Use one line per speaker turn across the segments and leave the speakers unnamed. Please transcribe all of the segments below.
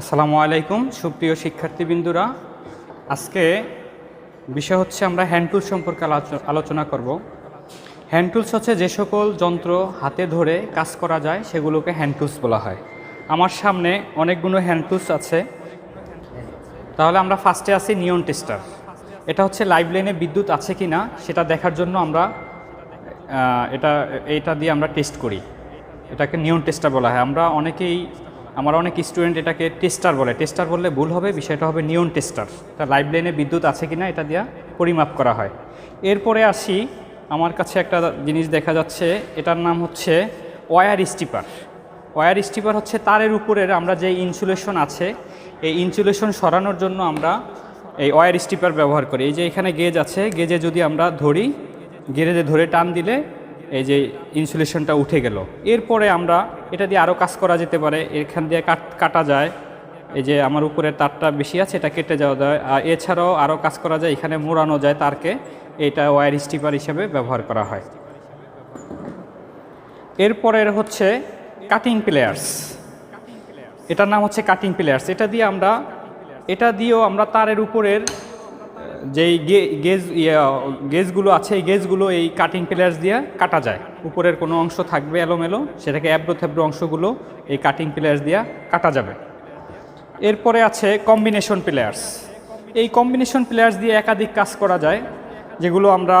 আসসালামু আলাইকুম, সুপ্রিয় শিক্ষার্থীবৃন্দুরা। আজকে বিষয় হচ্ছে আমরা হ্যান্ড টুলস সম্পর্কে আলোচনা করব। হ্যান্ড টুলস হচ্ছে যে সকল যন্ত্র হাতে ধরে কাজ করা যায়, সেগুলোকে হ্যান্ড টুলস বলা হয়। আমার সামনে অনেকগুলো হ্যান্ড টুলস আছে। তাহলে আমরা ফার্স্টে আছি নিয়ন টেস্টার এটা হচ্ছে লাইভ লাইনে বিদ্যুৎ আছে কি না সেটা দেখার জন্য আমরা এটা এটা দিয়ে আমরা টেস্ট করি। এটাকে নিয়ন টেস্টার বলা হয়। আমরা অনেকেই আমার অনেক স্টুডেন্ট এটাকে টেস্টার বলে। টেস্টার বললে ভুল হবে, বিষয়টা হবে নিয়ন টেস্টার তা লাইভ লাইনে বিদ্যুৎ আছে কি না এটা দিয়ে পরিমাপ করা হয়। এরপরে আসি, আমার কাছে একটা জিনিস দেখা যাচ্ছে, এটার নাম হচ্ছে ওয়্যার স্টিপার ওয়্যার স্টিপার হচ্ছে তারের উপরের আমরা যে ইনসুলেশন আছে, এই ইনসুলেশন সরানোর জন্য আমরা এই ওয়্যার স্টিপার ব্যবহার করি। এই যে এখানে গেজ আছে গেজে যদি আমরা ধরি গেজে ধরে টান দিলে এই যে ইনসুলেশনটা উঠে গেল। এরপরে আমরা এটা দিয়ে আরও কাজ করা যেতে পারে। এখান দিয়ে কাট, কাটা যায়। এই যে আমার উপরের তারটা বেশি আছে, এটা কেটে যাওয়া যায়। আর এছাড়াও আরও কাজ করা যায়, এখানে মোড়ানো যায় তারকে। এটা ওয়্যার স্টিপার হিসেবে ব্যবহার করা হয়। এরপরের হচ্ছে কাটিং প্লেয়ার্স এটার নাম হচ্ছে কাটিং প্লেয়ার্স এটা দিয়ে আমরা, এটা দিয়েও আমরা তারের উপরের যেই গেজ গেজগুলো আছে, এই গেজগুলো এই কাটিং প্লেয়ার্স দিয়ে কাটা যায়। উপরের কোনো অংশ থাকবে এলোমেলো, সেটাকে অ্যাব্রো থ্যাব্রো অংশগুলো এই কাটিং প্লেয়ার্স দিয়ে কাটা যাবে। এরপরে আছে কম্বিনেশন প্লেয়ার্স এই কম্বিনেশন প্লেয়ার্স দিয়ে একাধিক কাজ করা যায়, যেগুলো আমরা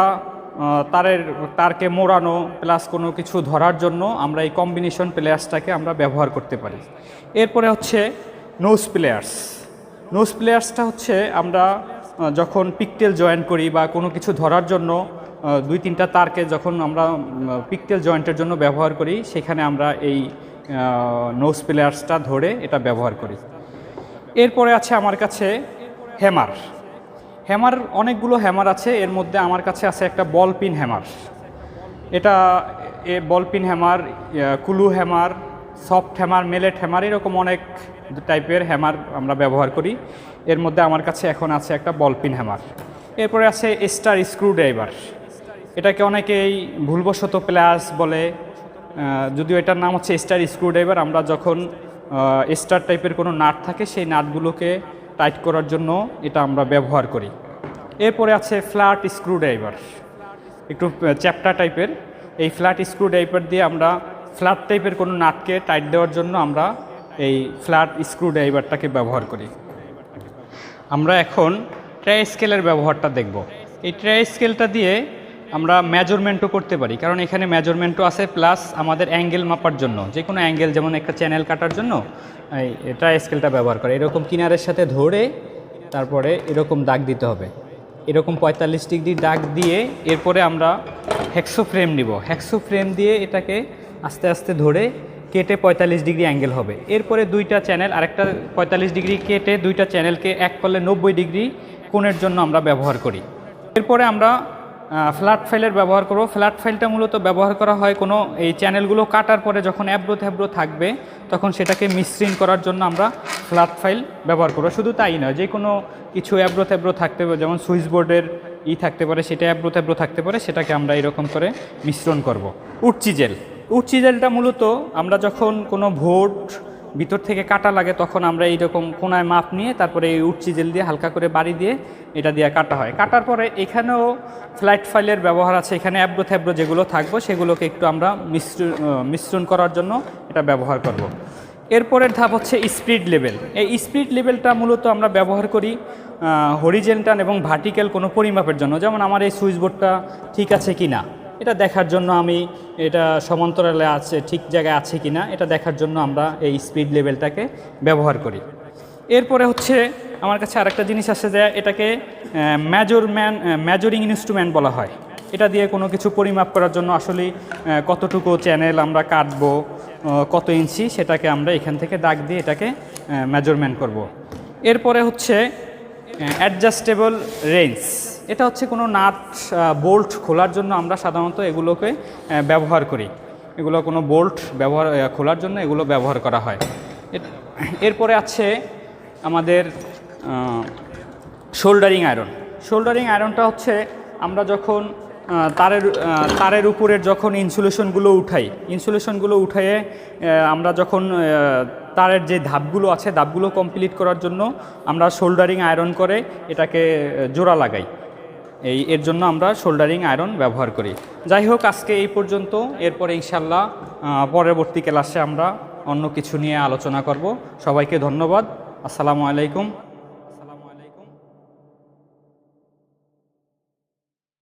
তারের, তারকে মোড়ানো প্লাস কোনো কিছু ধরার জন্য আমরা এই কম্বিনেশন প্লেয়ার্সটাকে আমরা ব্যবহার করতে পারি। এরপরে হচ্ছে নোজ প্লেয়ার্স নোজ প্লেয়ার্সটা হচ্ছে আমরা যখন পিকটেল জয়েন করি বা কোনো কিছু ধরার জন্য দুই তিনটা তারকে যখন আমরা পিকটেল জয়েন্টের জন্য ব্যবহার করি, সেখানে আমরা এই নোজ প্লেয়ার্সটা ধরে এটা ব্যবহার করি। এরপরে আছে আমার কাছে হ্যামার হ্যামার অনেকগুলো হ্যামার আছে, এর মধ্যে আমার কাছে আছে একটা বল পিন হ্যামার এটা, এ বল পিন হ্যামার কুলু hammer soft hammer mallet hammer এরকম অনেক টাইপের হ্যামার আমরা ব্যবহার করি। এর মধ্যে আমার কাছে এখন আছে একটা বলপিন হ্যামার। এরপরে আছে স্টার স্ক্রু ড্রাইভার এটাকে অনেকেই ভুলবশত প্লাস বলে। যদিও এটার নাম হচ্ছে স্টার স্ক্রু ড্রাইভার আমরা যখন স্টার টাইপের কোনো নাট থাকে, সেই নাটগুলোকে টাইট করার জন্য এটা আমরা ব্যবহার করি। এরপরে আছে ফ্ল্যাট স্ক্রু ড্রাইভার একটু চ্যাপ্টা টাইপের। এই ফ্ল্যাট স্ক্রু ড্রাইভার দিয়ে আমরা ফ্ল্যাট টাইপের কোনো নাটকে টাইট দেওয়ার জন্য আমরা এই ফ্ল্যাট স্ক্রু ড্রাইভারটাকে ব্যবহার করি। আমরা এখন ট্রাই স্কেলের ব্যবহারটা দেখব। এই ট্রাই স্কেলটা দিয়ে আমরা মেজারমেন্টও করতে পারি, কারণ এখানে মেজারমেন্টও আছে প্লাস আমাদের অ্যাঙ্গেল মাপার জন্য। যে কোনো অ্যাঙ্গেল যেমন একটা চ্যানেল কাটার জন্য, এই ট্রাই স্কেলটা ব্যবহার করে। এরকম কিনারের সাথে ধরে তারপরে এরকম দাগ দিতে হবে। এরকম পঁয়তাল্লিশ ডিগ্রি দাগ দিয়ে এরপরে আমরা হেক্সো ফ্রেম নিব। হেক্সো ফ্রেম দিয়ে এটাকে আস্তে আস্তে ধরে কেটে পঁয়তাল্লিশ ডিগ্রি অ্যাঙ্গেল হবে। এরপরে দুইটা চ্যানেল, আরেকটা পঁয়তাল্লিশ ডিগ্রি কেটে দুইটা চ্যানেলকে এক করলে নব্বই ডিগ্রি কোণের জন্য আমরা ব্যবহার করি। এরপরে আমরা ফ্ল্যাট ফাইলের ব্যবহার করব। ফ্ল্যাট ফাইলটা মূলত ব্যবহার করা হয় কোনো এই চ্যানেলগুলো কাটার পরে যখন অ্যাব্রো থ্যাব্রো থাকবে, তখন সেটাকে মিশ্রিন করার জন্য আমরা ফ্ল্যাট ফাইল ব্যবহার করব। শুধু তাই নয়, যে কোনো কিছু অ্যাব্রো থ্যাব্রো থাকতে পারে, যেমন সুইচ বোর্ডের ই থাকতে পারে, সেটা অ্যাব্রো থ্যাব্রো থাকতে পারে, সেটাকে আমরা এরকম করে মিশ্রণ করব। উটচি জেল। উটচি জেলটা মূলত আমরা যখন কোনো ভোট ভিতর থেকে কাটা লাগে, তখন আমরা এইরকম কোনায় মাপ নিয়ে তারপরে এই উটচি জেল দিয়ে হালকা করে বাড়ি দিয়ে এটা দিয়ে কাটা হয়। কাটার পরে এখানেও ফ্লাইট ফাইলের ব্যবহার আছে। এখানে অ্যাব্রো থ্যাব্রো যেগুলো থাকব, সেগুলোকে একটু আমরা মিশ্র মিশ্রণ করার জন্য এটা ব্যবহার করব। এরপরের ধাপ হচ্ছে স্পিড লেভেল এই স্পিড লেভেলটা মূলত আমরা ব্যবহার করি হরিজেন্টাল এবং ভার্টিক্যাল কোনো পরিমাপের জন্য। যেমন আমার এই সুইচ বোর্ডটা ঠিক আছে কি না এটা দেখার জন্য আমি এটা সমান্তরালে আছে, ঠিক জায়গায় আছে কি না এটা দেখার জন্য আমরা এই স্পিড লেভেলটাকে ব্যবহার করি। এরপরে হচ্ছে আমার কাছে আরেকটা জিনিস আছে যে এটাকে ম্যাজরম্যান ম্যাজরিং ইনস্ট্রুমেন্ট বলা হয়। এটা দিয়ে কোনো কিছু পরিমাপ করার জন্য আসলে কতটুকু চ্যানেল আমরা কাটবো কত ইঞ্চি সেটাকে আমরা এখান থেকে দাগ দিয়ে এটাকে মেজারমেন্ট করব। এরপরে হচ্ছে অ্যাডজাস্টেবল রেঞ্জ এটা হচ্ছে কোনো নাট বোল্ট খোলার জন্য আমরা সাধারণত এগুলোকে ব্যবহার করি। এগুলো কোনো বোল্ট ব্যবহার খোলার জন্য এগুলো ব্যবহার করা হয়। এরপরে আছে আমাদের শোল্ডারিং আয়রন। শোল্ডারিং আয়রনটা হচ্ছে আমরা যখন তারের তারের উপরের যখন ইনসুলেশনগুলো উঠাই, ইনসুলেশনগুলো উঠাইয়ে আমরা যখন তারের যে ধাপগুলো আছে, ধাপগুলো কমপ্লিট করার জন্য আমরা শোল্ডারিং আয়রন করে এটাকে জোড়া লাগাই। এই, এর জন্য আমরা শোল্ডারিং আয়রন ব্যবহার করি। যাই হোক, আজকে এই পর্যন্ত। এরপরে ইনশাল্লাহ পরবর্তী ক্লাসে আমরা অন্য কিছু নিয়ে আলোচনা করব। সবাইকে ধন্যবাদ। আসসালামু আলাইকুম।